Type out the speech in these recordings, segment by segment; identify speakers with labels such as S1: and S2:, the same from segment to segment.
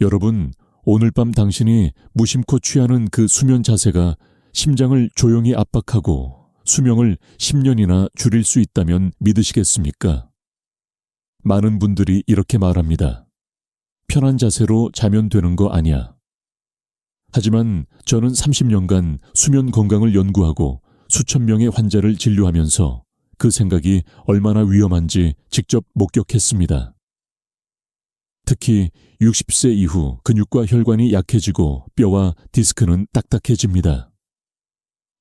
S1: 여러분, 오늘 밤 당신이 무심코 취하는 그 수면 자세가 심장을 조용히 압박하고 수명을 10년이나 줄일 수 있다면 믿으시겠습니까? 많은 분들이 이렇게 말합니다. 편한 자세로 자면 되는 거 아니야. 하지만 저는 30년간 수면 건강을 연구하고 수천 명의 환자를 진료하면서 그 생각이 얼마나 위험한지 직접 목격했습니다. 특히 60세 이후 근육과 혈관이 약해지고 뼈와 디스크는 딱딱해집니다.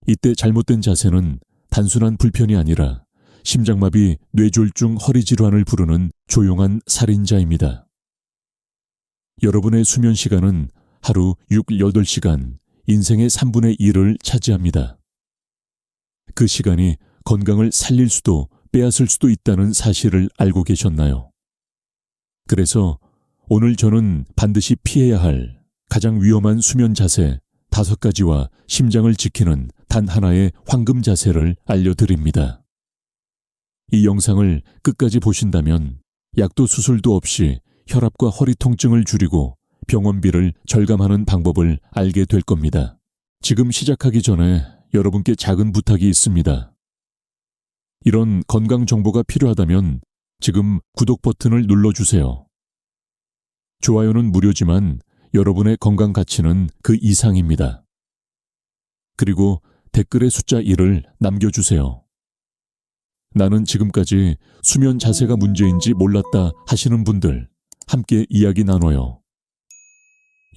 S1: 이때 잘못된 자세는 단순한 불편이 아니라 심장마비, 뇌졸중, 허리 질환을 부르는 조용한 살인자입니다. 여러분의 수면 시간은 하루 6, 8시간, 인생의 3분의 1을 차지합니다. 그 시간이 건강을 살릴 수도 빼앗을 수도 있다는 사실을 알고 계셨나요? 그래서 오늘 저는 반드시 피해야 할 가장 위험한 수면 자세 다섯 가지와 심장을 지키는 단 하나의 황금 자세를 알려드립니다. 이 영상을 끝까지 보신다면 약도 수술도 없이 혈압과 허리 통증을 줄이고 병원비를 절감하는 방법을 알게 될 겁니다. 지금 시작하기 전에 여러분께 작은 부탁이 있습니다. 이런 건강 정보가 필요하다면 지금 구독 버튼을 눌러주세요. 좋아요는 무료지만 여러분의 건강 가치는 그 이상입니다. 그리고 댓글의 숫자 1을 남겨주세요. 나는 지금까지 수면 자세가 문제인지 몰랐다 하시는 분들 함께 이야기 나눠요.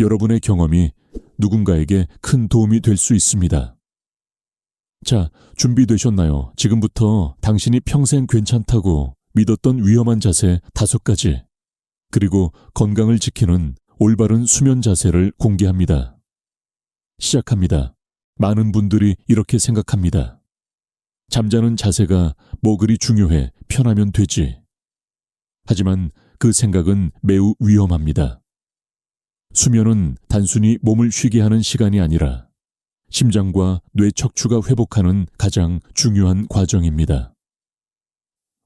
S1: 여러분의 경험이 누군가에게 큰 도움이 될 수 있습니다. 자, 준비되셨나요? 지금부터 당신이 평생 괜찮다고 믿었던 위험한 자세 다섯 가지, 그리고 건강을 지키는 올바른 수면 자세를 공개합니다. 시작합니다. 많은 분들이 이렇게 생각합니다. 잠자는 자세가 뭐 그리 중요해 편하면 되지. 하지만 그 생각은 매우 위험합니다. 수면은 단순히 몸을 쉬게 하는 시간이 아니라 심장과 뇌 척추가 회복하는 가장 중요한 과정입니다.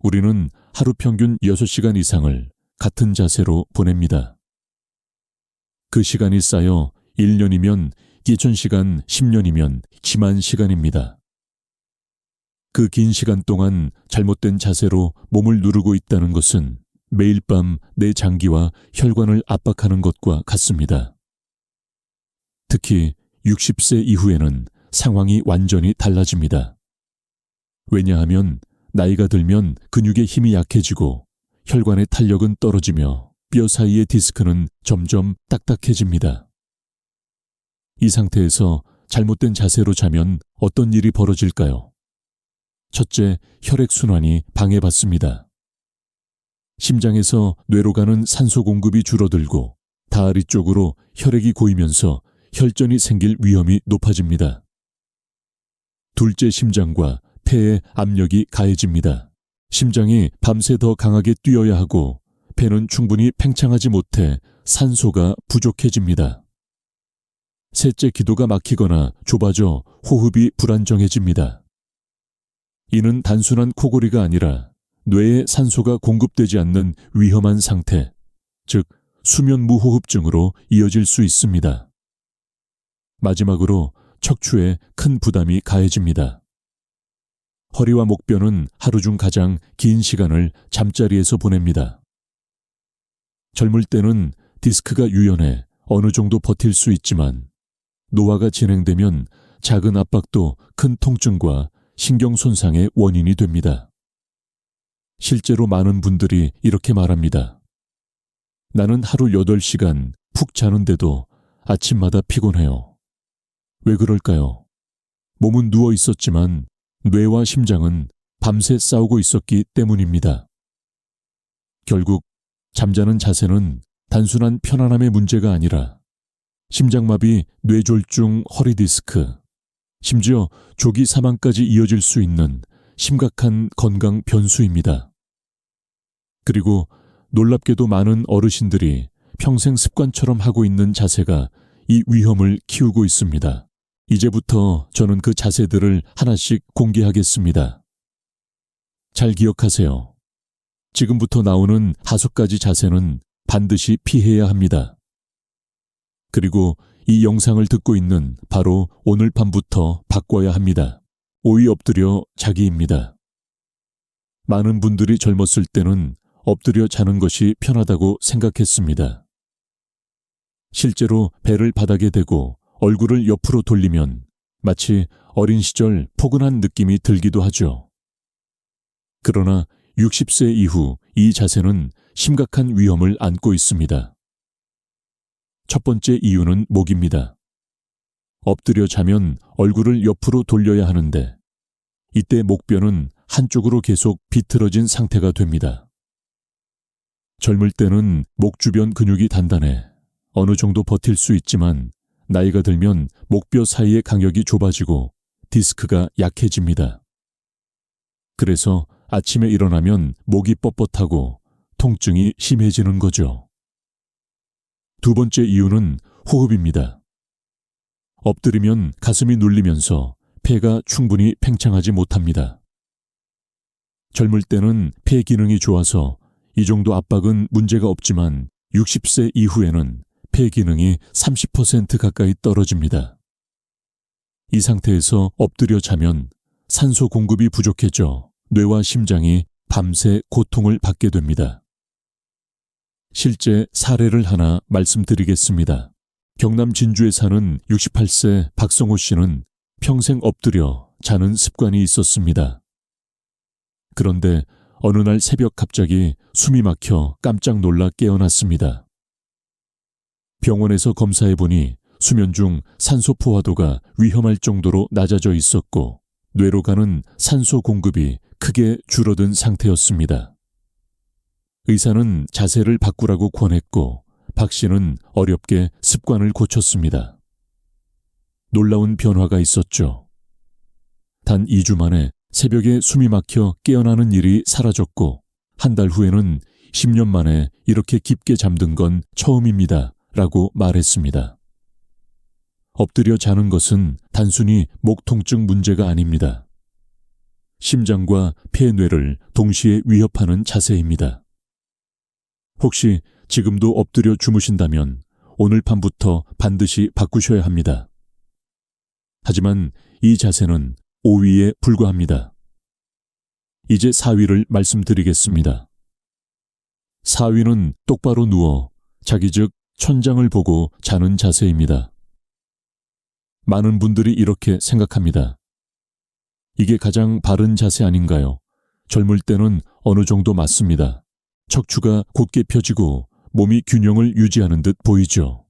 S1: 우리는 하루 평균 6시간 이상을 같은 자세로 보냅니다. 그 시간이 쌓여 1년이면 2000시간, 10년이면 심한 시간입니다. 그 긴 시간 동안 잘못된 자세로 몸을 누르고 있다는 것은 매일 밤 내 장기와 혈관을 압박하는 것과 같습니다. 특히 60세 이후에는 상황이 완전히 달라집니다. 왜냐하면 나이가 들면 근육의 힘이 약해지고 혈관의 탄력은 떨어지며 뼈 사이의 디스크는 점점 딱딱해집니다. 이 상태에서 잘못된 자세로 자면 어떤 일이 벌어질까요? 첫째, 혈액순환이 방해받습니다. 심장에서 뇌로 가는 산소 공급이 줄어들고 다리 쪽으로 혈액이 고이면서 혈전이 생길 위험이 높아집니다. 둘째 심장과 폐의 압력이 가해집니다. 심장이 밤새 더 강하게 뛰어야 하고 폐는 충분히 팽창하지 못해 산소가 부족해집니다. 셋째 기도가 막히거나 좁아져 호흡이 불안정해집니다. 이는 단순한 코골이가 아니라 뇌에 산소가 공급되지 않는 위험한 상태, 즉 수면 무호흡증으로 이어질 수 있습니다. 마지막으로 척추에 큰 부담이 가해집니다. 허리와 목뼈는 하루 중 가장 긴 시간을 잠자리에서 보냅니다. 젊을 때는 디스크가 유연해 어느 정도 버틸 수 있지만 노화가 진행되면 작은 압박도 큰 통증과 신경 손상의 원인이 됩니다. 실제로 많은 분들이 이렇게 말합니다. 나는 하루 8시간 푹 자는데도 아침마다 피곤해요. 왜 그럴까요? 몸은 누워 있었지만 뇌와 심장은 밤새 싸우고 있었기 때문입니다. 결국 잠자는 자세는 단순한 편안함의 문제가 아니라 심장마비, 뇌졸중, 허리디스크, 심지어 조기 사망까지 이어질 수 있는 심각한 건강 변수입니다. 그리고 놀랍게도 많은 어르신들이 평생 습관처럼 하고 있는 자세가 이 위험을 키우고 있습니다. 이제부터 저는 그 자세들을 하나씩 공개하겠습니다. 잘 기억하세요. 지금부터 나오는 다섯 가지 자세는 반드시 피해야 합니다. 그리고 이 영상을 듣고 있는 바로 오늘 밤부터 바꿔야 합니다. 오이 엎드려 자기입니다. 많은 분들이 젊었을 때는 엎드려 자는 것이 편하다고 생각했습니다. 실제로 배를 바닥에 대고 얼굴을 옆으로 돌리면 마치 어린 시절 포근한 느낌이 들기도 하죠. 그러나 60세 이후 이 자세는 심각한 위험을 안고 있습니다. 첫 번째 이유는 목입니다. 엎드려 자면 얼굴을 옆으로 돌려야 하는데 이때 목뼈는 한쪽으로 계속 비틀어진 상태가 됩니다. 젊을 때는 목 주변 근육이 단단해 어느 정도 버틸 수 있지만 나이가 들면 목뼈 사이의 강역이 좁아지고 디스크가 약해집니다. 그래서 아침에 일어나면 목이 뻣뻣하고 통증이 심해지는 거죠. 두 번째 이유는 호흡입니다. 엎드리면 가슴이 눌리면서 폐가 충분히 팽창하지 못합니다. 젊을 때는 폐 기능이 좋아서 이 정도 압박은 문제가 없지만 60세 이후에는 폐 기능이 30% 가까이 떨어집니다. 이 상태에서 엎드려 자면 산소 공급이 부족해져 뇌와 심장이 밤새 고통을 받게 됩니다. 실제 사례를 하나 말씀드리겠습니다. 경남 진주에 사는 68세 박성호 씨는 평생 엎드려 자는 습관이 있었습니다. 그런데 어느 날 새벽 갑자기 숨이 막혀 깜짝 놀라 깨어났습니다. 병원에서 검사해 보니 수면 중 산소 포화도가 위험할 정도로 낮아져 있었고 뇌로 가는 산소 공급이 크게 줄어든 상태였습니다. 의사는 자세를 바꾸라고 권했고 박 씨는 어렵게 습관을 고쳤습니다. 놀라운 변화가 있었죠. 단 2주 만에 새벽에 숨이 막혀 깨어나는 일이 사라졌고 한 달 후에는 10년 만에 이렇게 깊게 잠든 건 처음입니다. 라고 말했습니다. 엎드려 자는 것은 단순히 목 통증 문제가 아닙니다. 심장과 폐뇌를 동시에 위협하는 자세입니다. 혹시 지금도 엎드려 주무신다면 오늘 밤부터 반드시 바꾸셔야 합니다. 하지만 이 자세는 5위에 불과합니다. 이제 4위를 말씀드리겠습니다. 4위는 똑바로 누워 자기 즉 천장을 보고 자는 자세입니다. 많은 분들이 이렇게 생각합니다. 이게 가장 바른 자세 아닌가요? 젊을 때는 어느 정도 맞습니다. 척추가 곧게 펴지고 몸이 균형을 유지하는 듯 보이죠.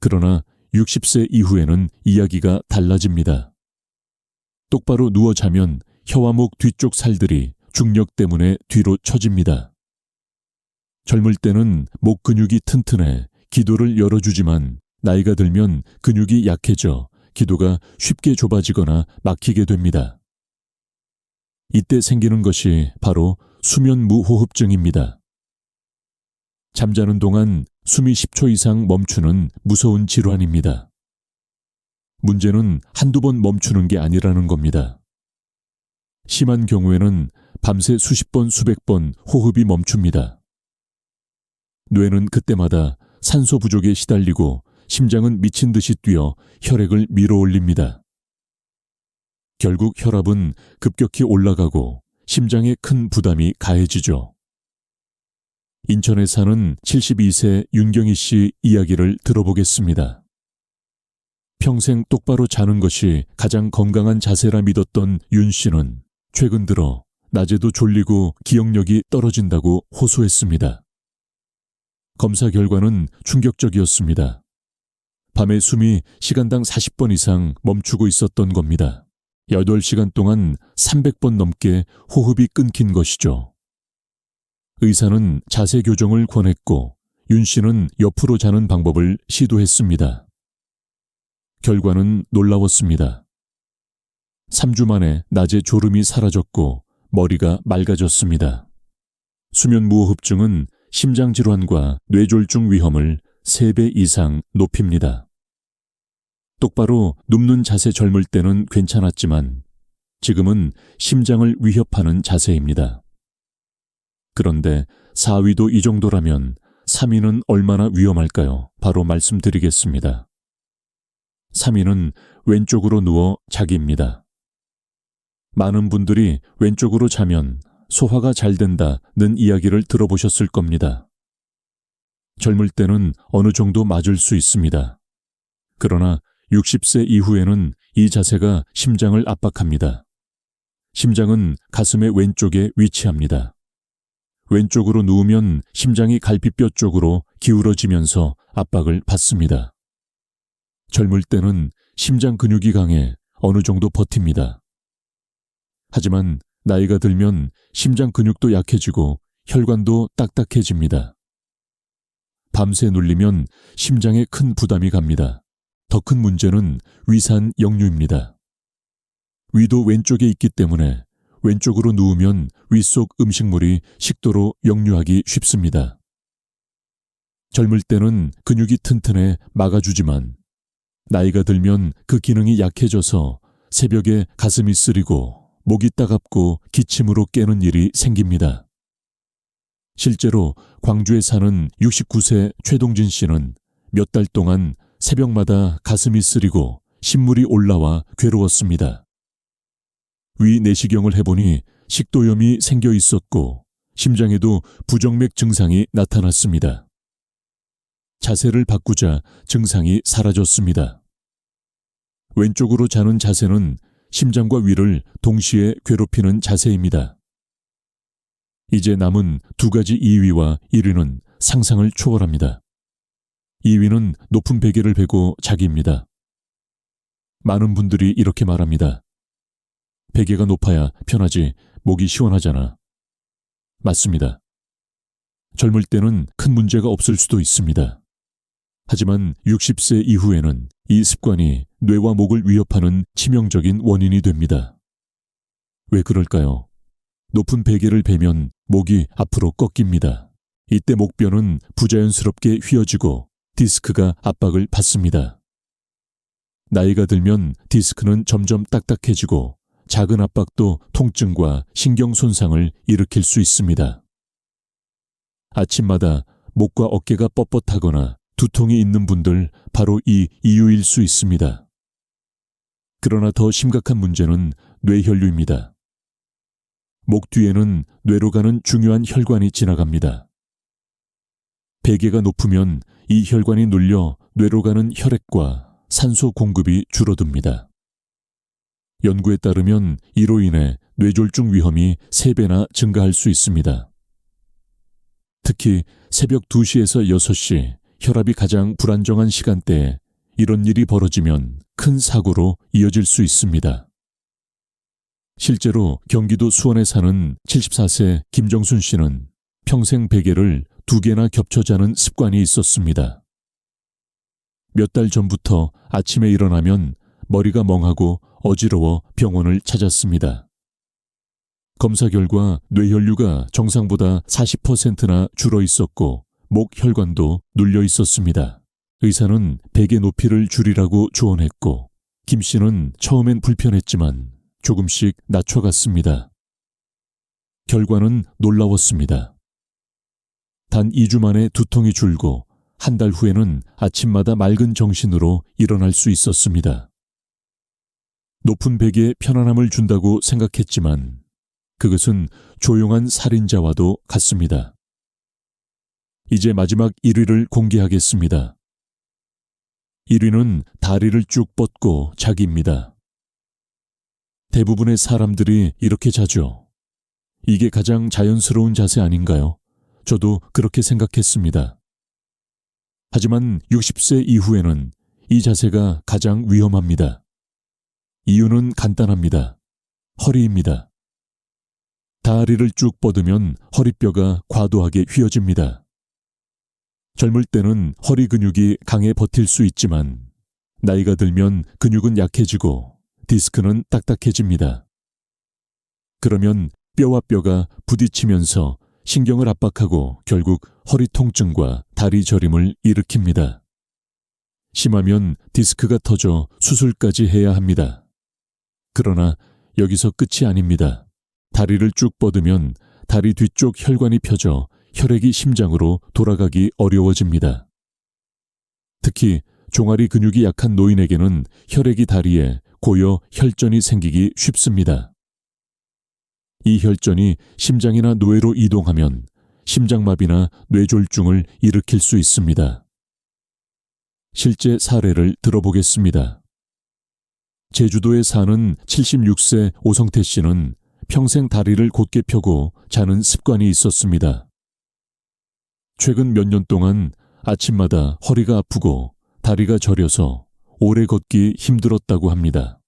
S1: 그러나 60세 이후에는 이야기가 달라집니다. 똑바로 누워 자면 혀와 목 뒤쪽 살들이 중력 때문에 뒤로 처집니다. 젊을 때는 목 근육이 튼튼해 기도를 열어주지만 나이가 들면 근육이 약해져 기도가 쉽게 좁아지거나 막히게 됩니다. 이때 생기는 것이 바로 수면 무호흡증입니다. 잠자는 동안 숨이 10초 이상 멈추는 무서운 질환입니다. 문제는 한두 번 멈추는 게 아니라는 겁니다. 심한 경우에는 밤새 수십 번, 수백 번 호흡이 멈춥니다. 뇌는 그때마다 산소 부족에 시달리고 심장은 미친 듯이 뛰어 혈액을 밀어 올립니다. 결국 혈압은 급격히 올라가고 심장에 큰 부담이 가해지죠. 인천에 사는 72세 윤경희 씨 이야기를 들어보겠습니다. 평생 똑바로 자는 것이 가장 건강한 자세라 믿었던 윤 씨는 최근 들어 낮에도 졸리고 기억력이 떨어진다고 호소했습니다. 검사 결과는 충격적이었습니다. 밤에 숨이 시간당 40번 이상 멈추고 있었던 겁니다. 8시간 동안 300번 넘게 호흡이 끊긴 것이죠. 의사는 자세 교정을 권했고 윤 씨는 옆으로 자는 방법을 시도했습니다. 결과는 놀라웠습니다. 3주 만에 낮에 졸음이 사라졌고 머리가 맑아졌습니다. 수면 무호흡증은 심장질환과 뇌졸중 위험을 3배 이상 높입니다. 똑바로 눕는 자세 젊을 때는 괜찮았지만 지금은 심장을 위협하는 자세입니다. 그런데 4위도 이 정도라면 3위는 얼마나 위험할까요? 바로 말씀드리겠습니다. 3위는 왼쪽으로 누워 자기입니다. 많은 분들이 왼쪽으로 자면 소화가 잘 된다는 이야기를 들어보셨을 겁니다. 젊을 때는 어느 정도 맞을 수 있습니다. 그러나 60세 이후에는 이 자세가 심장을 압박합니다. 심장은 가슴의 왼쪽에 위치합니다. 왼쪽으로 누우면 심장이 갈비뼈 쪽으로 기울어지면서 압박을 받습니다. 젊을 때는 심장 근육이 강해 어느 정도 버팁니다. 하지만 나이가 들면 심장 근육도 약해지고 혈관도 딱딱해집니다. 밤새 눌리면 심장에 큰 부담이 갑니다. 더 큰 문제는 위산 역류입니다. 위도 왼쪽에 있기 때문에 왼쪽으로 누우면 윗속 음식물이 식도로 역류하기 쉽습니다. 젊을 때는 근육이 튼튼해 막아주지만 나이가 들면 그 기능이 약해져서 새벽에 가슴이 쓰리고 목이 따갑고 기침으로 깨는 일이 생깁니다. 실제로 광주에 사는 69세 최동진 씨는 몇 달 동안 새벽마다 가슴이 쓰리고 신물이 올라와 괴로웠습니다. 위 내시경을 해보니 식도염이 생겨 있었고 심장에도 부정맥 증상이 나타났습니다. 자세를 바꾸자 증상이 사라졌습니다. 왼쪽으로 자는 자세는 심장과 위를 동시에 괴롭히는 자세입니다. 이제 남은 두 가지 2위와 1위는 상상을 초월합니다. 2위는 높은 베개를 베고 자기입니다. 많은 분들이 이렇게 말합니다. 베개가 높아야 편하지 목이 시원하잖아. 맞습니다. 젊을 때는 큰 문제가 없을 수도 있습니다. 하지만 60세 이후에는 이 습관이 뇌와 목을 위협하는 치명적인 원인이 됩니다. 왜 그럴까요? 높은 베개를 베면 목이 앞으로 꺾입니다. 이때 목뼈는 부자연스럽게 휘어지고 디스크가 압박을 받습니다. 나이가 들면 디스크는 점점 딱딱해지고 작은 압박도 통증과 신경 손상을 일으킬 수 있습니다. 아침마다 목과 어깨가 뻣뻣하거나 두통이 있는 분들 바로 이 이유일 수 있습니다. 그러나 더 심각한 문제는 뇌혈류입니다. 목 뒤에는 뇌로 가는 중요한 혈관이 지나갑니다. 베개가 높으면 이 혈관이 눌려 뇌로 가는 혈액과 산소 공급이 줄어듭니다. 연구에 따르면 이로 인해 뇌졸중 위험이 3배나 증가할 수 있습니다. 특히 새벽 2시에서 6시 혈압이 가장 불안정한 시간대에 이런 일이 벌어지면 큰 사고로 이어질 수 있습니다. 실제로 경기도 수원에 사는 74세 김정순 씨는 평생 베개를 두 개나 겹쳐 자는 습관이 있었습니다. 몇 달 전부터 아침에 일어나면 머리가 멍하고 어지러워 병원을 찾았습니다. 검사 결과 뇌혈류가 정상보다 40%나 줄어 있었고 목 혈관도 눌려 있었습니다. 의사는 베개 높이를 줄이라고 조언했고 김 씨는 처음엔 불편했지만 조금씩 낮춰갔습니다. 결과는 놀라웠습니다. 단 2주 만에 두통이 줄고 한 달 후에는 아침마다 맑은 정신으로 일어날 수 있었습니다. 높은 베개에 편안함을 준다고 생각했지만 그것은 조용한 살인자와도 같습니다. 이제 마지막 1위를 공개하겠습니다. 1위는 다리를 쭉 뻗고 자기입니다. 대부분의 사람들이 이렇게 자죠. 이게 가장 자연스러운 자세 아닌가요? 저도 그렇게 생각했습니다. 하지만 60세 이후에는 이 자세가 가장 위험합니다. 이유는 간단합니다. 허리입니다. 다리를 쭉 뻗으면 허리뼈가 과도하게 휘어집니다. 젊을 때는 허리 근육이 강해 버틸 수 있지만 나이가 들면 근육은 약해지고 디스크는 딱딱해집니다. 그러면 뼈와 뼈가 부딪히면서 신경을 압박하고 결국 허리 통증과 다리 저림을 일으킵니다. 심하면 디스크가 터져 수술까지 해야 합니다. 그러나 여기서 끝이 아닙니다. 다리를 쭉 뻗으면 다리 뒤쪽 혈관이 펴져 혈액이 심장으로 돌아가기 어려워집니다. 특히 종아리 근육이 약한 노인에게는 혈액이 다리에 고여 혈전이 생기기 쉽습니다. 이 혈전이 심장이나 뇌로 이동하면 심장마비나 뇌졸중을 일으킬 수 있습니다. 실제 사례를 들어보겠습니다. 제주도에 사는 76세 오성태 씨는 평생 다리를 곧게 펴고 자는 습관이 있었습니다. 최근 몇 년 동안 아침마다 허리가 아프고 다리가 저려서 오래 걷기 힘들었다고 합니다.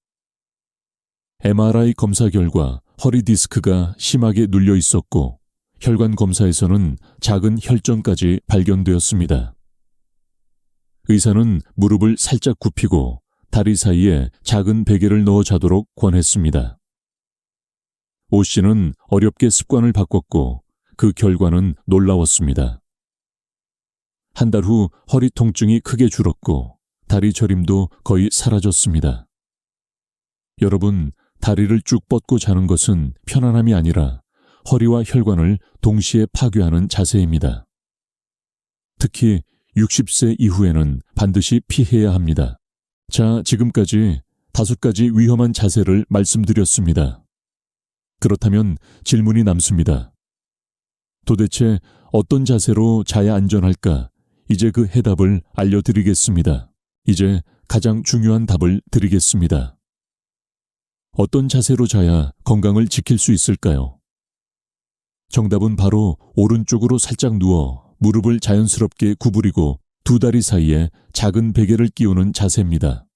S1: MRI 검사 결과 허리 디스크가 심하게 눌려 있었고 혈관 검사에서는 작은 혈전까지 발견되었습니다. 의사는 무릎을 살짝 굽히고 다리 사이에 작은 베개를 넣어 자도록 권했습니다. 오 씨는 어렵게 습관을 바꿨고 그 결과는 놀라웠습니다. 한 달 후 허리 통증이 크게 줄었고 다리 저림도 거의 사라졌습니다. 여러분, 다리를 쭉 뻗고 자는 것은 편안함이 아니라 허리와 혈관을 동시에 파괴하는 자세입니다. 특히 60세 이후에는 반드시 피해야 합니다. 자, 지금까지 다섯 가지 위험한 자세를 말씀드렸습니다. 그렇다면 질문이 남습니다. 도대체 어떤 자세로 자야 안전할까? 이제 그 해답을 알려드리겠습니다. 이제 가장 중요한 답을 드리겠습니다. 어떤 자세로 자야 건강을 지킬 수 있을까요? 정답은 바로 오른쪽으로 살짝 누워 무릎을 자연스럽게 구부리고 두 다리 사이에 작은 베개를 끼우는 자세입니다.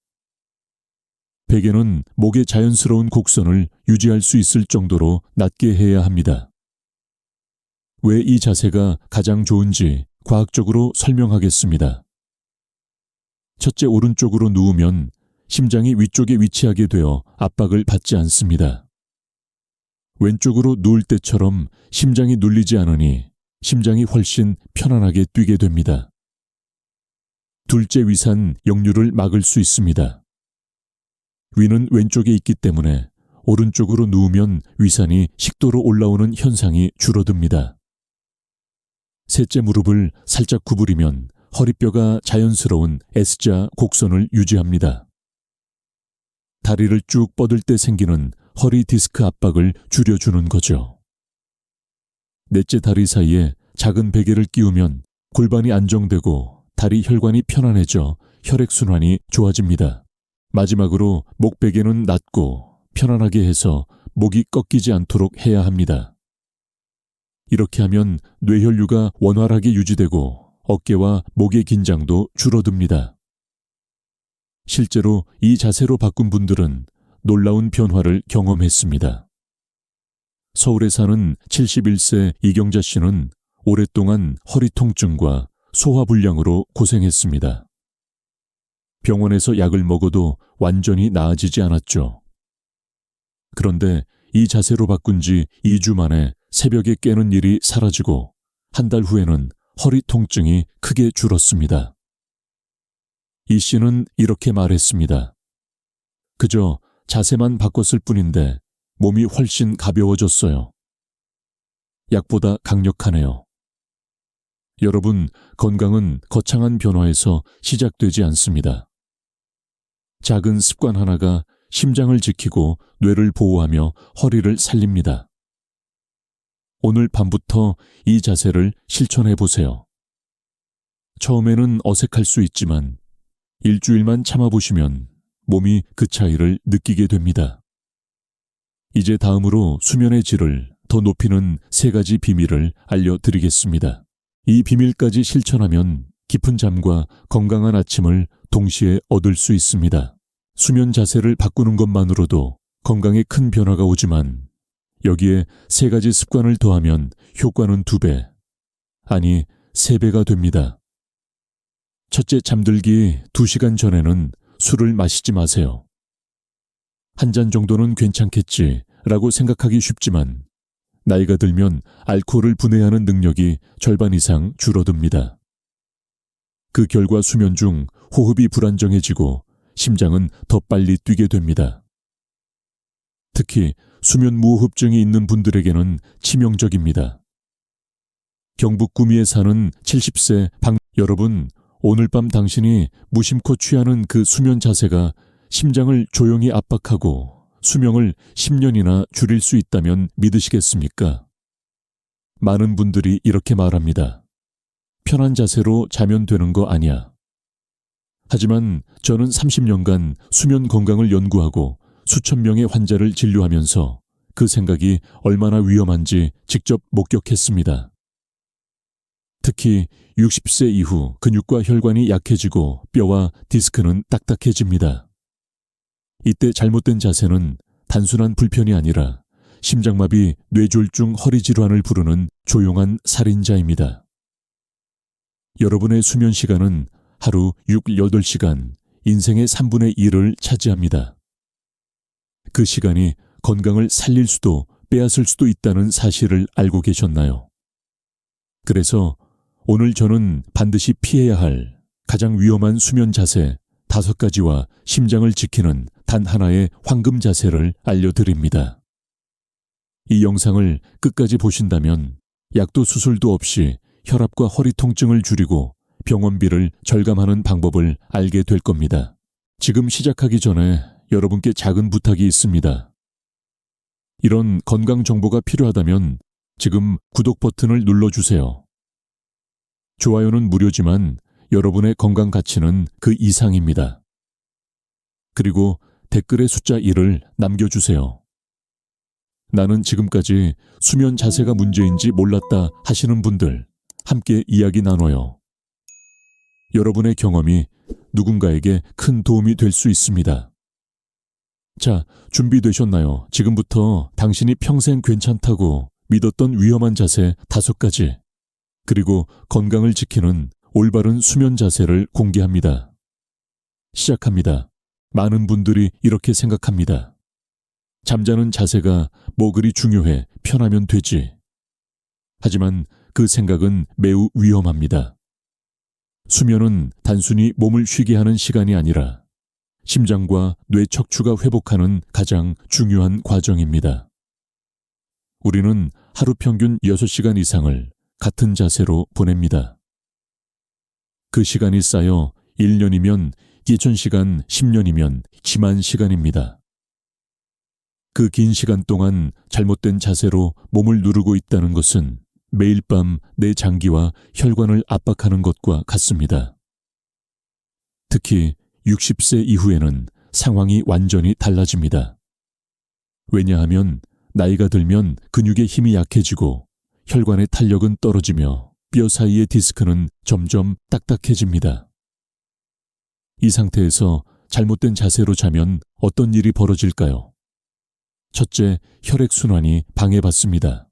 S1: 베개는 목의 자연스러운 곡선을 유지할 수 있을 정도로 낮게 해야 합니다. 왜 이 자세가 가장 좋은지 과학적으로 설명하겠습니다. 첫째 오른쪽으로 누우면 심장이 위쪽에 위치하게 되어 압박을 받지 않습니다. 왼쪽으로 누울 때처럼 심장이 눌리지 않으니 심장이 훨씬 편안하게 뛰게 됩니다. 둘째 위산 역류를 막을 수 있습니다. 위는 왼쪽에 있기 때문에 오른쪽으로 누우면 위산이 식도로 올라오는 현상이 줄어듭니다. 셋째 무릎을 살짝 구부리면 허리뼈가 자연스러운 S자 곡선을 유지합니다. 다리를 쭉 뻗을 때 생기는 허리 디스크 압박을 줄여주는 거죠. 넷째 다리 사이에 작은 베개를 끼우면 골반이 안정되고 다리 혈관이 편안해져 혈액순환이 좋아집니다. 마지막으로 목베개는 낮고 편안하게 해서 목이 꺾이지 않도록 해야 합니다. 이렇게 하면 뇌혈류가 원활하게 유지되고 어깨와 목의 긴장도 줄어듭니다. 실제로 이 자세로 바꾼 분들은 놀라운 변화를 경험했습니다. 서울에 사는 71세 이경자 씨는 오랫동안 허리 통증과 소화불량으로 고생했습니다. 병원에서 약을 먹어도 완전히 나아지지 않았죠. 그런데 이 자세로 바꾼 지 2주 만에 새벽에 깨는 일이 사라지고 한 달 후에는 허리 통증이 크게 줄었습니다. 이 씨는 이렇게 말했습니다. 그저 자세만 바꿨을 뿐인데 몸이 훨씬 가벼워졌어요. 약보다 강력하네요. 여러분, 건강은 거창한 변화에서 시작되지 않습니다. 작은 습관 하나가 심장을 지키고 뇌를 보호하며 허리를 살립니다. 오늘 밤부터 이 자세를 실천해 보세요. 처음에는 어색할 수 있지만 일주일만 참아보시면 몸이 그 차이를 느끼게 됩니다. 이제 다음으로 수면의 질을 더 높이는 세 가지 비밀을 알려드리겠습니다. 이 비밀까지 실천하면 깊은 잠과 건강한 아침을 동시에 얻을 수 있습니다. 수면 자세를 바꾸는 것만으로도 건강에 큰 변화가 오지만 여기에 세 가지 습관을 더하면 효과는 두 배, 아니 세 배가 됩니다. 첫째 잠들기 두 시간 전에는 술을 마시지 마세요. 한 잔 정도는 괜찮겠지 라고 생각하기 쉽지만 나이가 들면 알코올을 분해하는 능력이 절반 이상 줄어듭니다. 그 결과 수면 중 호흡이 불안정해지고 심장은 더 빨리 뛰게 됩니다. 특히 수면 무호흡증이 있는 분들에게는 치명적입니다. 경북 구미에 사는 70세 박 여러분 오늘 밤 당신이 무심코 취하는 그 수면 자세가 심장을 조용히 압박하고 수명을 10년이나 줄일 수 있다면 믿으시겠습니까? 많은 분들이 이렇게 말합니다. 편한 자세로 자면 되는 거 아니야. 하지만 저는 30년간 수면 건강을 연구하고 수천 명의 환자를 진료하면서 그 생각이 얼마나 위험한지 직접 목격했습니다. 특히 60세 이후 근육과 혈관이 약해지고 뼈와 디스크는 딱딱해집니다. 이때 잘못된 자세는 단순한 불편이 아니라 심장마비, 뇌졸중, 허리 질환을 부르는 조용한 살인자입니다. 여러분의 수면 시간은 하루 6, 8시간, 인생의 3분의 1을 차지합니다. 그 시간이 건강을 살릴 수도 빼앗을 수도 있다는 사실을 알고 계셨나요? 그래서 오늘 저는 반드시 피해야 할 가장 위험한 수면 자세 다섯 가지와 심장을 지키는 단 하나의 황금 자세를 알려드립니다. 이 영상을 끝까지 보신다면 약도 수술도 없이 혈압과 허리 통증을 줄이고 병원비를 절감하는 방법을 알게 될 겁니다. 지금 시작하기 전에 여러분께 작은 부탁이 있습니다. 이런 건강 정보가 필요하다면 지금 구독 버튼을 눌러주세요. 좋아요는 무료지만 여러분의 건강 가치는 그 이상입니다. 그리고 댓글의 숫자 1을 남겨주세요. 나는 지금까지 수면 자세가 문제인지 몰랐다 하시는 분들 함께 이야기 나눠요. 여러분의 경험이 누군가에게 큰 도움이 될 수 있습니다. 자, 준비되셨나요? 지금부터 당신이 평생 괜찮다고 믿었던 위험한 자세 다섯 가지, 그리고 건강을 지키는 올바른 수면 자세를 공개합니다. 시작합니다. 많은 분들이 이렇게 생각합니다. 잠자는 자세가 뭐 그리 중요해 편하면 되지. 하지만 그 생각은 매우 위험합니다. 수면은 단순히 몸을 쉬게 하는 시간이 아니라 심장과 뇌 척추가 회복하는 가장 중요한 과정입니다. 우리는 하루 평균 6시간 이상을 같은 자세로 보냅니다. 그 시간이 쌓여 1년이면 2000시간, 10년이면 기만 시간입니다. 그 긴 시간 동안 잘못된 자세로 몸을 누르고 있다는 것은 매일 밤 내 장기와 혈관을 압박하는 것과 같습니다. 특히 60세 이후에는 상황이 완전히 달라집니다. 왜냐하면 나이가 들면 근육의 힘이 약해지고 혈관의 탄력은 떨어지며 뼈 사이의 디스크는 점점 딱딱해집니다. 이 상태에서 잘못된 자세로 자면 어떤 일이 벌어질까요? 첫째, 혈액순환이 방해받습니다.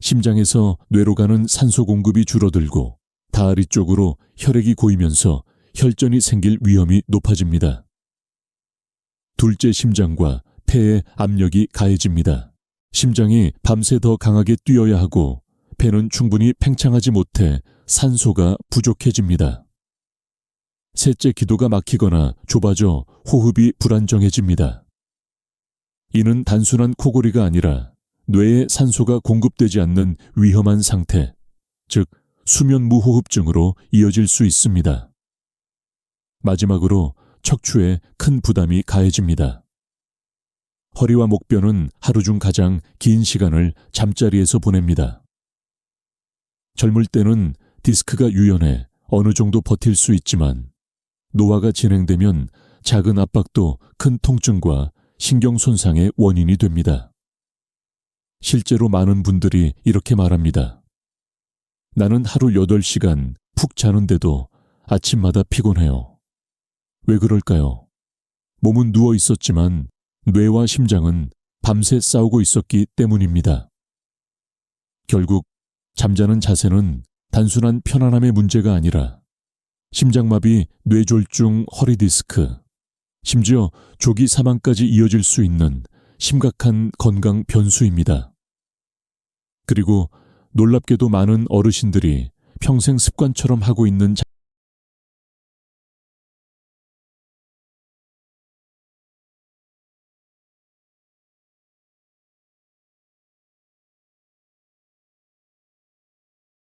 S1: 심장에서 뇌로 가는 산소 공급이 줄어들고 다리 쪽으로 혈액이 고이면서 혈전이 생길 위험이 높아집니다. 둘째 심장과 폐의 압력이 가해집니다. 심장이 밤새 더 강하게 뛰어야 하고 폐는 충분히 팽창하지 못해 산소가 부족해집니다. 셋째 기도가 막히거나 좁아져 호흡이 불안정해집니다. 이는 단순한 코골이가 아니라 뇌에 산소가 공급되지 않는 위험한 상태, 즉 수면 무호흡증으로 이어질 수 있습니다. 마지막으로 척추에 큰 부담이 가해집니다. 허리와 목뼈는 하루 중 가장 긴 시간을 잠자리에서 보냅니다. 젊을 때는 디스크가 유연해 어느 정도 버틸 수 있지만 노화가 진행되면 작은 압박도 큰 통증과 신경 손상의 원인이 됩니다. 실제로 많은 분들이 이렇게 말합니다. 나는 하루 8시간 푹 자는데도 아침마다 피곤해요. 왜 그럴까요? 몸은 누워 있었지만 뇌와 심장은 밤새 싸우고 있었기 때문입니다. 결국 잠자는 자세는 단순한 편안함의 문제가 아니라 심장마비, 뇌졸중, 허리디스크, 심지어 조기 사망까지 이어질 수 있는 심각한 건강 변수입니다. 그리고 놀랍게도 많은 어르신들이 평생 습관처럼 하고 있는 자-